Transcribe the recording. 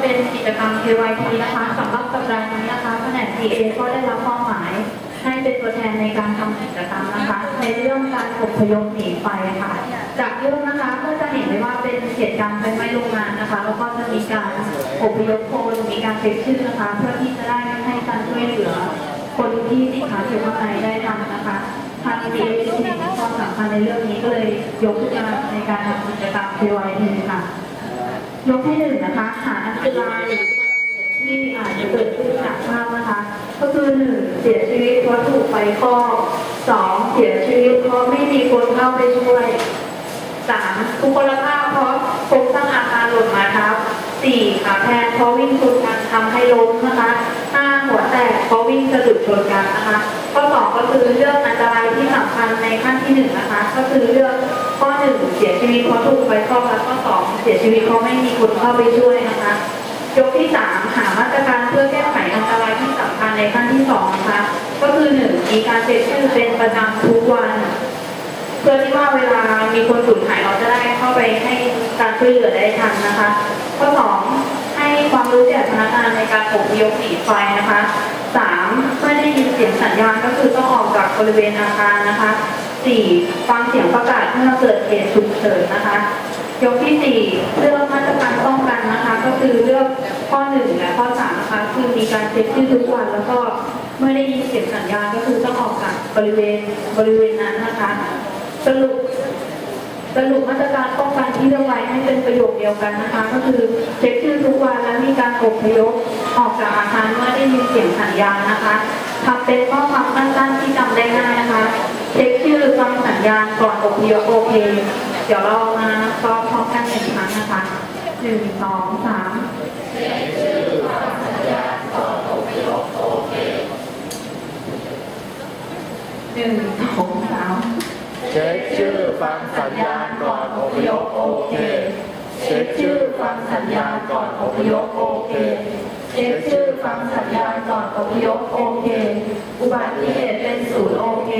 เป็นกิจกรรม KYT นะคะสำหรับสัปดาห์นี้นะคะแผนก TA ก็ได้รับมอบหมายให้เป็นตัวแทนในการทำกิจกรรมนะคะ ในเรื่องการอพยพหนีไฟค่ะ จากเรื่องนะคะก็จะเห็นได้ว่าเป็นเหตุการณ์ไฟไหม้โรงงานนะคะ แล้วก็จะมีการอพยพคนมีการเช็คชื่อนะคะ เพื่อที่จะได้ให้การช่วยเหลือ คนที่ติดค้างอยู่ข้างในได้ทันนะคะทาง TA จึงเห็นความสำคัญในเรื่องนี้ก็เลยยกขึ้นมาในการทำกิจกรรม KYT ยกที่หนึ่งนะคะหาอันตรายที่อาจจะเกิดขึ้นจากภาพนะคะ ก็คือหนึ่งเสียชีวิตเพราะถูกไฟคลอกสองเสียชีวิตเพราะไม่มีคนเข้าไปช่วยสามทุกลภาพเพราะโครงสร้างอาคารหล่นมาทับสี่ขาแพนเพราะวิ่งชนกันทำให้ล้มนะคะห้าหัวแตกเพราะวิ่งสะดุดชนกันนะคะข้อสองก็คือเรื่องอันตรายที่สำคัญในขั้นที่หนึ่งนะคะ ก็คือเรื่อง ข้อหนึ่งเสียชีวิตเพราะถูกไฟคลอกและข้อสองเสียชีวิตเพราะไม่มีคนเข้าไปช่วยนะคะยกที่สามหามาตรการเพื่อแก้ไขอันตรายที่สำคัญในขั้นที่สองนะคะก็คือหนึ่งมีการเช็คชื่อเป็นประจำทุกวัน เพื่อที่ว่าเวลามีคนสูญหายเราจะได้เข้าไปให้การช่วยเหลือได้ทันนะคะ ข้อสองให้ความรู้แก่พนักงานในการอพยพหนีไฟนะคะสามเมื่อได้ยินเสียงสัญญาณก็คือต้องออกจากบริเวณอาคารนะคะ สี่ฟังเสียงประกาศเมื่อเกิดเหตุฉุกเฉินนะคะ ยกที่สี่เรื่องมาตรการป้องกันนะคะ ก็คือเรื่องข้อหนึ่งและข้อสามนะคะ คือมีการเช็คชื่อทุกวัน แล้วก็เมื่อได้ยินเสียงสัญญาณก็คือต้องออกจากบริเวณบริเวณนั้นนะคะ สรุปสรุปมาตรการป้องกันที่เรื่องไว้ให้เป็นประโยคเดียวกันนะคะ ก็คือเช็คชื่อทุกวันและมีการอบพยพออกจากอาคารเมื่อได้ยินเสียงสัญญาณนะคะทำเป็นข้อความสั้นๆที่จำได้ง่ายนะคะ ช็คชื่อฟังสัญญาณก่อนอพยโอเค เดี๋ยวเรามาซ้อมพร้อมกันหนึ่งครั้งนะคะหนึ่งสองสามหนึ่งสองสามเช็คชื่อฟังสัญญาณก่อนอพยพโอเค เช็คชื่อฟังสัญญาณก่อนอพยพโอเค เช็คชื่อฟังสัญญาณก่อนอพยพโอเค อุบัติเหตุเป็นศูนย์โอเค